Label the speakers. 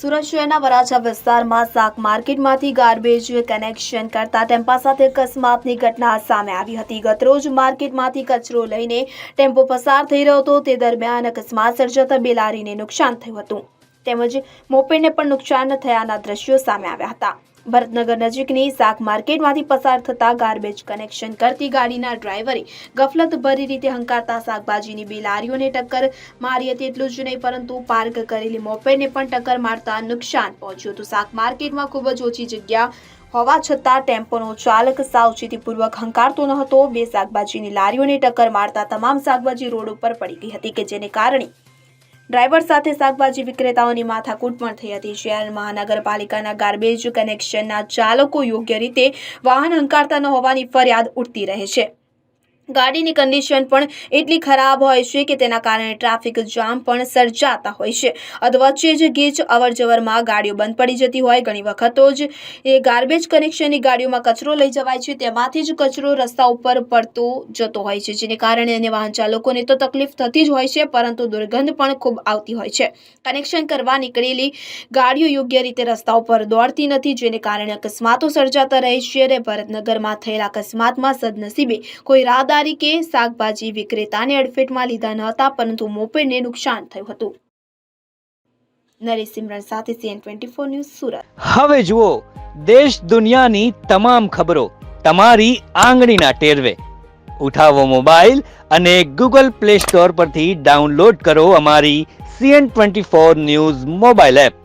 Speaker 1: સુરત શહેરના વરાછા વિસ્તારમાં શાક માર્કેટમાંથી ગાર્બેજ કનેક્શન કરતા ટેમ્પા સાથે અકસ્માતની ઘટના સામે આવી હતી. ગતરોજ માર્કેટમાંથી કચરો લઈને ટેમ્પો પસાર થઈ રહ્યો હતો. તે દરમિયાન અકસ્માત સર્જાતા બે લારીને નુકસાન થયું હતું. તેમજ મોપેડને પણ નુકસાન થયાના દ્રશ્યો સામે આવ્યા હતા. ભરતનગર નજીકની શાક માર્કેટમાંથી પસાર થતા ગાર્બેજ કનેક્શન કરતી ગાડીના ડ્રાઈવરે ગફલતભરી રીતે હંકારતા શાકભાજીની બે લારીઓને ટક્કર મારી હતી એટલું જ નહીં, પરંતુ પાર્ક કરેલી મોપેડને પણ ટક્કર મારતા નુકસાન પહોંચ્યું હતું. શાક માર્કેટમાં ખૂબ જ ઓછી જગ્યા હોવા છતાં ટેમ્પોનો ચાલક સાવચેતીપૂર્વક હંકારતો ન હતો. બે શાકભાજીની લારીઓને ટક્કર મારતા તમામ શાકભાજી રોડ ઉપર પડી ગઈ હતી કે જેને કારણે ડ્રાઈવર સાથે શાકભાજી વિક્રેતાઓની માથાકૂટ પણ થઈ હતી. શહેર મહાનગરપાલિકાના ગાર્બેજ કનેક્શનના ચાલકો યોગ્ય રીતે વાહન હંકારતા ન હોવાની ફરિયાદ ઉઠતી રહે છે. ગાડીની કન્ડિશન પણ એટલી ખરાબ હોય છે કે તેના કારણે ટ્રાફિક જામ પણ સર્જાતા હોય છે. અધવચ્ચે જ ગીચ અવર જવરમાં ગાડીઓ બંધ પડી જતી હોય. ઘણી વખતો જ એ ગાર્બેજ કનેક્શનની ગાડીઓમાં કચરો લઈ જવાય છે. તેમાંથી જ કચરો રસ્તા ઉપર પડતો જતો હોય છે, જેને કારણે અને વાહન ચાલકોને તો તકલીફ થતી જ હોય છે, પરંતુ દુર્ગંધ પણ ખૂબ આવતી હોય છે. કનેક્શન કરવા નીકળેલી ગાડીઓ યોગ્ય રીતે રસ્તા ઉપર દોડતી નથી, જેને કારણે અકસ્માતો સર્જાતા રહે છે. અને ભરતનગરમાં થયેલા અકસ્માતમાં સદનસીબે કોઈ રાહદારી કે શાકભાજી વિક્રેતાને અડફેટમાં લીધા ન હતા, પરંતુ મોપેડને નુકસાન થયું હતું. નરેશ સાથે CN twenty four news Surat.
Speaker 2: હવે જુઓ, દેશ દુનિયાની તમામ ખબરો તમારી આંગળીના ટેરવે. ઉઠાવો મોબાઈલ અને ગૂગલ પ્લે સ્ટોર પરથી ડાઉનલોડ કરો અમારી CN twenty four news mobile app.